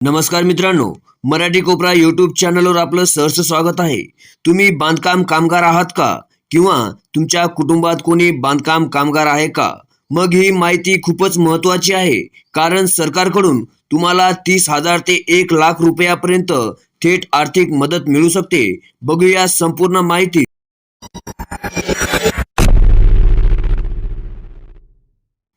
नमस्कार मित्रांनो मराठी कोपरा यूट्यूब चॅनलवर आपलं सहर्ष स्वागत आहे. तुम्ही बांधकाम कामगार आहात का? किंवा तुमच्या कुटुंबात कोणी बांधकाम कामगार आहे का? मग ही माहिती खूपच महत्त्वाची आहे. कारण सरकारकडून तुम्हाला तीस हजार ते एक लाख रुपयापर्यंत थेट आर्थिक मदत मिळू शकते. बघूया संपूर्ण माहिती.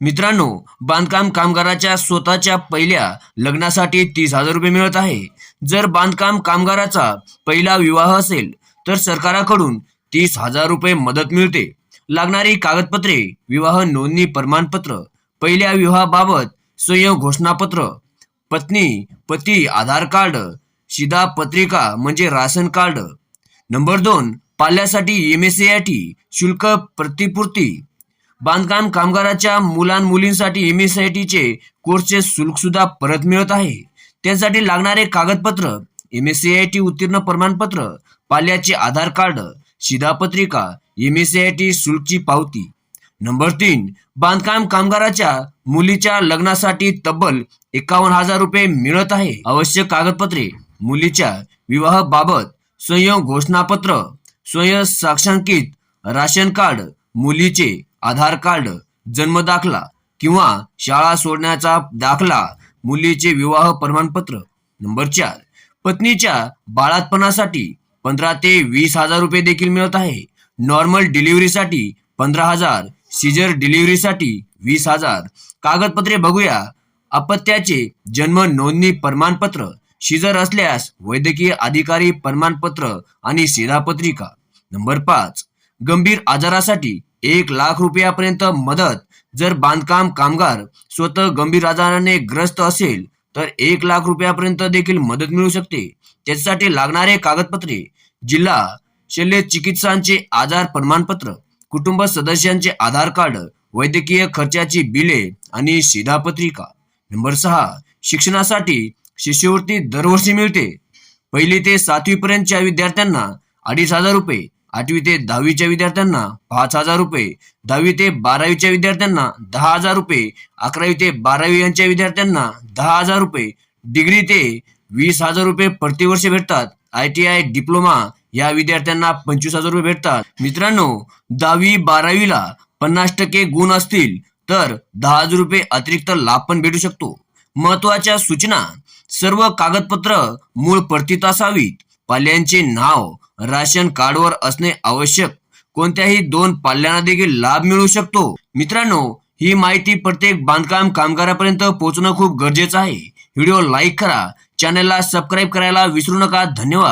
मित्रांनो बांधकाम कामगाराच्या स्वतःच्या पहिल्या लग्नासाठी तीस हजार रुपये मिळत आहे. जर बांधकाम कामगाराचा पहिला विवाह असेल तर सरकाराकडून तीस हजार रुपये मदत मिळते. लागणारी कागदपत्रे विवाह नोंदणी प्रमाणपत्र पहिल्या विवाहाबाबत स्वयं घोषणापत्र पत्नी पती आधार कार्ड शिधा पत्रिका म्हणजे राशन कार्ड नंबर दोन पाल्यासाठी एम एस शुल्क प्रतिपूर्ती बांधकाम कामगाराच्या मुलां मुलींसाठी एम एस आय टीचे कोर्सचे शुल्क सुद्धा परत मिळत आहे. त्यासाठी लागणारे कागदपत्र M S C I T उत्तीर्ण प्रमाणपत्र पाल्याचे आधार कार्ड शिधापत्रिका M S C I T शुल्कची पावती. नंबर तीन बांधकाम कामगाराच्या मुलीच्या लग्नासाठी तब्बल एकावन्न हजार रुपये मिळत आहे. आवश्यक कागदपत्रे मुलीच्या विवाहाबाबत स्वयं घोषणापत्र स्वयं साक्षांकित राशन कार्ड मुलीचे आधार कार्ड जन्म दाखला किंवा शाळा सोडण्याचा दाखला मुलीचे विवाह प्रमाणपत्र नंबर चार. पत्नीच्या बाळातपणासाठी पंधरा ते वीस हजार रुपये देखील मिळत आहे. नॉर्मल डिलिव्हरीसाठी पंधरा हजार सिजर डिलिव्हरीसाठी वीस हजार. कागदपत्रे बघूया. अपत्याचे जन्म नोंदणी प्रमाणपत्र शिजर असल्यास वैद्यकीय अधिकारी प्रमाणपत्र आणि शिधापत्रिका नंबर पाच. गंभीर आजारासाठी एक लाख रुपयापर्यंत मदत. जर बांधकाम कामगार स्वतः गंभीर आजाराने ग्रस्त असेल तर एक लाख रुपयापर्यंत देखील मदत मिळू शकते. त्यासाठी लागणारे कागदपत्रे जिल्हा शल्य चिकित्सांचे आजार प्रमाणपत्र कुटुंब सदस्यांचे आधार कार्ड वैद्यकीय खर्चाची बिले आणि शिधापत्रिका. नंबर सहा शिक्षणासाठी शिष्यवृत्ती दरवर्षी मिळते. पहिली ते सातवी पर्यंतच्या विद्यार्थ्यांना अडीच हजार रुपये आठवी ते दहावीच्या विद्यार्थ्यांना पाच हजार रुपये दहावी ते बारावीच्या विद्यार्थ्यांना दहा हजार रुपये अकरावी ते बारावी यांच्या विद्यार्थ्यांना दहा हजार रुपये डिग्री ते वीस हजार रुपये प्रतिवर्ष भेटतात. आय टी आय डिप्लोमा या विद्यार्थ्यांना पंचवीस हजार रुपये भेटतात. मित्रांनो दहावी बारावीला पन्नास टक्के गुण असतील तर दहा हजार रुपये अतिरिक्त लाभ पण भेटू शकतो. महत्त्वाच्या सूचना सर्व कागदपत्र मूळ परतीत असावीत. पाल्यांचे नाव राशन कार्डवर असणे आवश्यक. कोणत्याही दोन पाल्यांना देखील लाभ मिळू शकतो. मित्रांनो ही माहिती प्रत्येक बांधकाम कामगारापर्यंत पोहोचणं खूप गरजेचं आहे. व्हिडिओ लाईक करा. चॅनलला सबस्क्राईब करायला विसरू नका. धन्यवाद.